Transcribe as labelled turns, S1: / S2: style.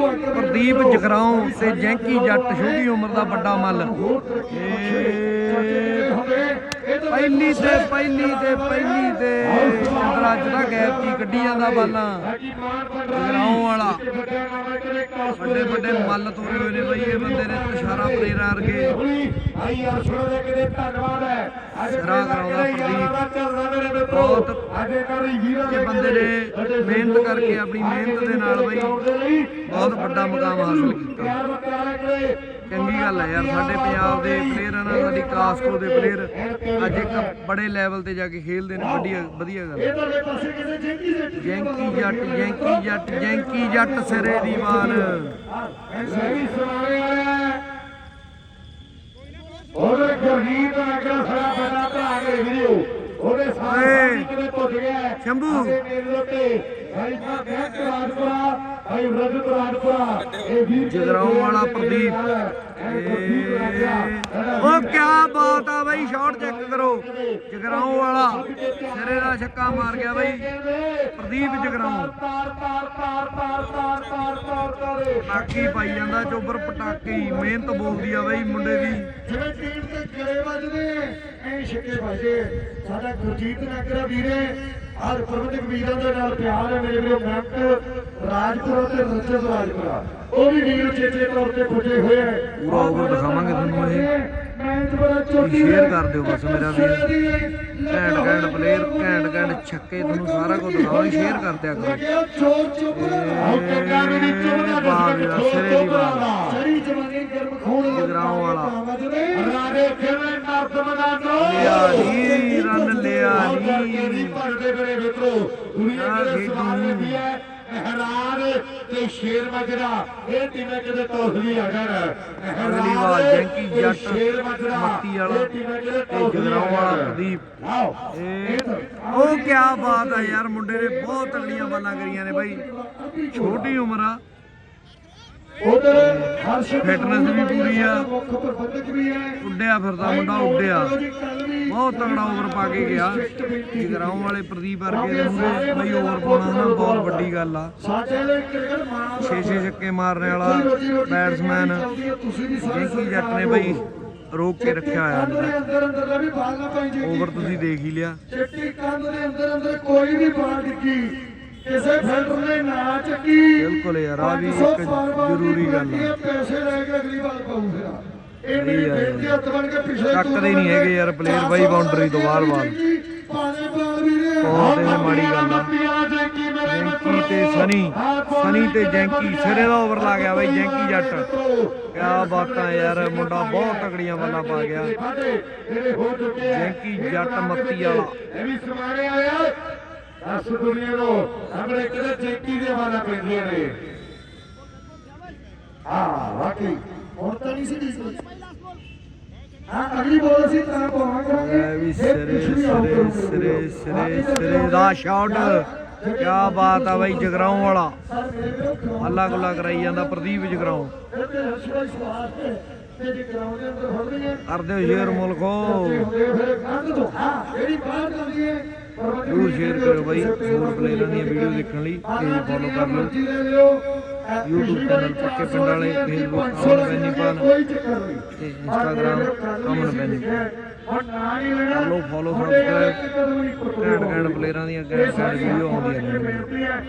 S1: ਪ੍ਰਦੀਪ ਜਗਰਾਉਂ ਤੇ ਜੈਂਕੀ ਜੱਟ ਛੋਟੀ ਉਮਰ ਦਾ ਵੱਡਾ ਮੱਲ। ਪਹਿਲੀ ਤੇ ਪਹਿਲੀ ਤੇ ਪਹਿਲੀ ਤੇ ਚੰਦਰ ਅੱਜ ਦਾ ਗੈਪ ਕੀ ਕੱਢੀ ਜਾਂਦਾ ਬਾਲਾਂ। ਜਗਰਾਉਂ ਵਾਲਾ। ਵੱਡੇ ਵੱਡੇ ਮੱਲ ਤੋਰੇ ਹੋਏ ਨੇ ਬਈ, ਇਹ ਬੰਦੇ ਨੇ ਇਸ਼ਾਰਾ ਪ੍ਰੇਰਾ ਵਰਗੇ
S2: ਆਈ ਅਰਸ਼ੋ ਦੇ ਕਿਤੇ ਧੰਨਵਾਦ ਹੈ ਅੱਜ
S1: ਕਰਾਉਂਦਾ ਪ੍ਰਦੀਪ। ਬਹੁਤ
S2: ਅੱਜ ਕਰੀ ਵੀਰਾਂ
S1: ਇਹ ਬੰਦੇ ਨੇ ਮਿਹਨਤ ਕਰਕੇ ਆਪਣੀ ਮਿਹਨਤ ਦੇ ਨਾਲ ਬਈ, ਬਹੁਤ ਵੱਡਾ ਮੁਕਾਮ ਹਾਸਲ ਕੀਤਾ। ਚੰਗੀ ਗੱਲ ਹੈ ਯਾਰ ਸਾਡੇ ਪੰਜਾਬ ਦੇ ਪਲੇਅਰਾਂ ਨਾਲ ਸਾਡੀ ਕਾਸਕੋ ਦੇ ਪਲੇਅਰ ਅੱਜ ਇੱਕ ਬੜੇ ਲੈਵਲ ਤੇ ਜਾ ਕੇ ਖੇਲਦੇ ਨੇ ਵਧੀਆ ਵਧੀਆ ਗੱਲ
S2: ਜੈਂਕੀ
S1: ਜੱਟ ਜੈਂਕੀ ਜੱਟ ਜੈਂਕੀ ਜੱਟ ਸਿਰੇ ਦੀ ਵਾਰ।
S2: ਉਹਦੇ ਗੁਰਜੀਤ ਭਰਾ ਵੀਡੀਓ ਉਹਦੇ ਕਿਤੇ ਗਿਆ।
S1: ਸ਼ੰਭੂ।
S2: ਭਾਈ
S1: ਪ੍ਰਦੀਪ। ਉਹ ਕੀ ਬਾਤ ਆ ਬਾਈ ਸ਼ਾਟ ਚੈੱਕ ਕਰੋ। ਜਗਰਾਉਂ ਸਿਰੇ ਦਾ ਛੱਕਾ ਮਾਰ ਗਿਆ ਬਾਈ। ਪ੍ਰਦੀਪ ਜਗਰਾਉਂ। ਬਾਕੀ ਪਾਈ ਜਾਂਦਾ ਚੋਬਰ ਪਟਾਕੇ। ਮਿਹਨਤ ਬੋਲਦੀ ਆ ਬਾਈ ਮੁੰਡੇ ਦੀ।
S2: ਜਿਹੜੇ ਟੀਮ ਤੇ ਗਰੇ ਵੱਜਦੇ ਐ ਛੱਕੇ ਵੱਜਦੇ। ਸਾਡਾ ਗੁਰਜੀਤ ਨਗਰਾ ਵੀਰੇ ਅੱਜ ਪ੍ਰਬੰਧਕ ਵੀਰਾਂ ਦੇ ਨਾਲ ਪਿਆਰ ਹੈ ਮੇਰੇ ਵੀਰੋ ਮੈਂਟ ਰਾਜਪੁਰਾ ਤੇ ਰਜਤ ਰਾਜਪੁਰਾ। ਉਹ ਵੀ ਵੀਰ ਚੇਚੇ ਤੌਰ ਤੇ ਪੁੱਜੇ ਹੋਏ ਐ
S1: ਪੂਰਾ over ਦਿਖਾਵਾਂਗੇ ਤੁਹਾਨੂੰ ਇਹ।
S2: ਮੈਚ ਬੜਾ ਚੋਟੀ
S1: ਸ਼ੇਅਰ ਕਰ ਦਿਓ ਬਸ ਮੇਰਾ ਵੀਰ। ਘੈਂਟ ਘੈਂਟ ਪਲੇਅਰ ਘੈਂਟ ਘੈਂਟ ਛੱਕੇ ਤੁਹਾਨੂੰ ਸਾਰਾ ਕੁਝ ਦਿਖਾਵਾਂਗੇ ਸ਼ੇਅਰ ਕਰ ਦਿਆ ਕਰੋ।
S2: ਚੋਰ ਚੁੱਪ। ਆਉ ਕੰਗਾ ਵੀ
S1: ਵਾਹ ਵੀ ਵਾਹ, ਸਿਰੇ ਦੀ ਵਾਹ।
S2: ਚੜੀ ਜਵਾਨੀ ਗਰਮ
S1: ਵਾਲਾ।
S2: ਮਰਦ
S1: ਰਨ ਲਿਆ। ਨੀ।
S2: ਨਹੀਂ ਭਰਦੇ ਮੇਰੇ ਮਿੱਤਰੋ। ਦੁਨੀਆ ਦੇ। ਸਵਾਲ ਵੀ ਹੈ ਮਹਿਰਾਨ ਤੇ ਸ਼ੇਰ ਮਜਰਾ ਇਹ ਟੀਮਾਂ ਕਿਤੇ ਤੋਸਲੀ ਜਾਣ
S1: ਅਗਲੀ ਵਾਰ ਜੈਂਕੀ ਜੱਟ
S2: ਸ਼ੇਰ ਮਜਰਾ
S1: ਮੱਤੀ ਵਾਲਾ
S2: ਇਹ ਟੀਮਾਂ ਕਿਤੇ
S1: ਤੇ ਜਗਰਾਉਂ ਵਾਲਾ। ਪ੍ਰਦੀਪ। ਇਹ ਉਹ ਕੀ ਬਾਤ ਆ ਯਾਰ ਮੁੰਡੇ ਨੇ ਬਹੁਤ ਤਗੜੀਆਂ ਬਾਲਾਂ ਕਰੀਆਂ ਨੇ ਬਾਈ। ਛੋਟੀ ਉਮਰ ਆ।
S2: ਉਧਰ ਹਰਸ਼
S1: Fitness ਵੀ ਪੂਰੀ ਆ।
S2: ਮੁੱਖ ਪ੍ਰਬੰਧਕ ਵੀ ਹੈ।
S1: ਉੱਡਿਆ ਫਿਰਦਾ ਮੁੰਡਾ ਉੱਡਿਆ। ਬਹੁਤ ਤਗੜਾ ਓਵਰ ਪਾ ਕੇ ਗਿਆ। ਜਗਰਾਉਂ ਵਾਲੇ ਪ੍ਰਦੀਪ ਵਰਗੇ ਦੇ ਮੂਹਰੇ ਬਈ ਓਵਰ ਪਾਉਣਾ ਨਾ ਬਹੁਤ ਵੱਡੀ ਗੱਲ ਆ। ਛੇ ਛੇ ਛੱਕੇ ਮਾਰਨ ਵਾਲਾ ਬੈਟਸਮੈਨ ਜੈਂਕੀ ਜੱਟ ਨੇ ਬਈ ਰੋਕ ਕੇ ਰੱਖਿਆ ਹੋਇਆ ਓਵਰ ਤੁਸੀਂ ਦੇਖ ਹੀ ਲਿਆ।
S2: ਚਿੱਟੀ ਕੰਧ ਦੇ ਅੰਦਰ ਅੰਦਰ ਕੋਈ ਵੀ ਬਾਲ ਡਿੱਗੀ। ਕਿਸੇ ਫਿਲਟਰ ਨੇ ਨਾ ਚੱਕੀ।
S1: ਬਿਲਕੁਲ ਯਾਰ, ਆਹ ਵੀ ਇੱਕ
S2: 500 ਬਾਲ-ਬਾਲ ਦੀ
S1: ਜ਼ਰੂਰੀ ਗੱਲ ਆ।
S2: ਹੈ, ਪੈਸੇ ਲੈ ਕੇ ਅਗਲੀ ਵਾਰ ਪਾਉ ਫਿਰ ਇਹ ਮੇਰੀ
S1: ਆ।
S2: ਬੇਨਤੀ ਹੱਥ ਬਣ ਕੇ ਪਿਛਲੇ
S1: ਟੱਕਦੇ ਨਹੀਂ ਹੈਗੇ ਯਾਰ player ਬਾਈ boundary ਤੋਂ ਬਾਹਰ ਬਾਹਰ।
S2: ਪਾਣੇ ਬਾਲ ਵੀਰੇ।
S1: ਬਹੁਤ ਇਹ ਮਾੜੀ ਗੱਲ ਆ।
S2: ਜੈਂਕੀ
S1: ਤੇ ਸਨੀ। ਸਨੀ ਤੇ ਜੈਂਕੀ। ਸਿਰੇ ਦਾ ਓਵਰ ਲਾ ਗਿਆ ਬਾਈ ਜੈਂਕੀ ਜੱਟ। ਕਿਆ ਬਾਤਾਂ ਯਾਰ ਮੁੰਡਾ ਬਹੁਤ ਤਗੜੀਆਂ ਬੱਲਾਂ ਪਾ ਗਿਆ।
S2: ਆ
S1: ਜੈਂਕੀ ਜੱਟ ਮੱਤੀ ਵਾਲਾ।
S2: ਇਹ ਵੀ ਸਮਾਰੇ ਆਇਆ ਦਸ ਦੁਨੀਆ ਨੂੰ ਆਪਣੇ ਕਿਹੜੇ ਚੇਕੀ ਦੇ ਵਾਲਾ ਪੈਂਦੀਆਂ ਨੇ? ਹਾਂ ਵਾਕਈ। ਹੁਣ ਤਾਂ ਨਹੀਂ ਸੀ ਇਸ ਵਿੱਚ ਹਾਂ ਅਗਲੀ ਬੋਲ ਅਸੀਂ ਤਾਂ ਪਾਵਾਂਗੇ।
S1: ਸਰੇ ਸਰੇ ਸਰੇ ਸਰੇ ਸਰੇ ਦਾ ਸ਼ਾਟ ਕੀ ਬਾਤ ਆ ਬਾਈ ਜਗਰਾਉਂ ਵਾਲਾ। ਅੱਲਾ ਗੁੱਲਾ ਕਰਾਈ ਜਾਂਦਾ ਪ੍ਰਦੀਪ ਜਗਰਾਉਂ। ਕਰਦੇ ਹੋ ਸ਼ੇਰ ਮੁਲਕੋ।
S2: ਜਿਹੜੀ ਬਾਤ ਹੁੰਦੀ ਹੈ
S1: ਜ਼ਰੂਰ ਸ਼ੇਅਰ ਕਰਿਓ ਬਾਈ ਹੋਰ ਪਲੇਅਰਾਂ ਦੀਆਂ ਵੀਡੀਓ ਦੇਖਣ ਲਈ ਪੇਜ ਫੋਲੋ ਕਰ ਲਓ। YouTube ਚੈਨਲ ਪੱਕੇ ਪਿੰਡ ਵਾਲੇ, Facebook ਅਮਨ ਬੈਨੀਪਾਲ ਤੇ Instagram Aman Benipal.
S2: Follow follow subscribe
S1: and and ਪਲੇਅਰਾਂ ਦੀਆਂ ਗੈਰ ਸਾਡ ਵੀਡੀਓ ਆਉਂਦੀਆਂ
S2: ਰਹਿਣਗੀਆਂ